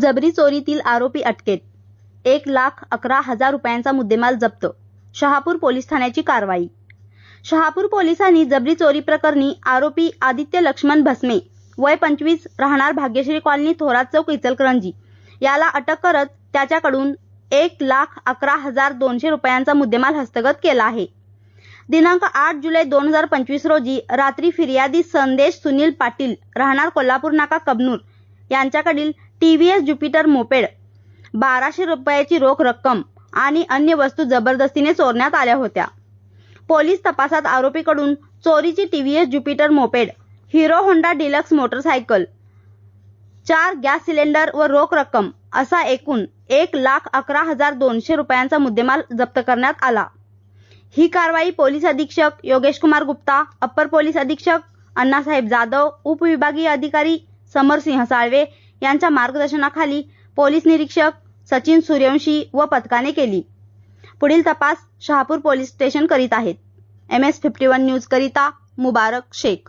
जबरी चोरीतील आरोपी अटकेत. एक लाख अकरा हजार रुपयांचा मुद्देमाल जप्त. शहापूर पोलीस ठाण्याची कारवाई. शहापूर पोलिसांनी जबरी चोरी प्रकरणी आरोपी आदित्य लक्ष्मण भस्मे वय पंचवीस राहणार भाग्यश्री कॉलनी थोरात चौक इचलकरंजी. याला अटक करत त्याच्याकडून एक लाख अकरा हजार दोनशे रुपयांचा मुद्देमाल हस्तगत केला आहे. दिनांक आठ जुलै दोन हजार पंचवीस रोजी रात्री फिर्यादी संदेश सुनील पाटील राहणार कोल्हापूर नाका कबनूर यांच्याकडील टीव्हीएस ज्युपिटर मोपेड. बाराशे रुपयाची रोख रक्कम आणि अन्य वस्तू जबरदस्तीने चोरण्यात आल्या होत्या. पोलीस तपासात आरोपीकडून चोरीची TVS Jupiter moped Hero Honda deluxe motorcycle चार गॅस सिलेंडर व रोख रक्कम असा एकूण एक लाख अकरा हजार दोनशे रुपयांचा मुद्देमाल जप्त करण्यात आला. ही कारवाई पोलीस अधीक्षक योगेश कुमार गुप्ता अप्पर पोलीस अधीक्षक अण्णासाहेब जाधव उपविभागीय अधिकारी समरसिंह साळवे यांच्या मार्गदर्शनाखाली पोलीस निरीक्षक सचिन सूर्यवंशी व पथकाने केली. पुढील तपास शहापूर पोलीस स्टेशन करीत आहेत. M S fifty one news करिता मुबारक शेख.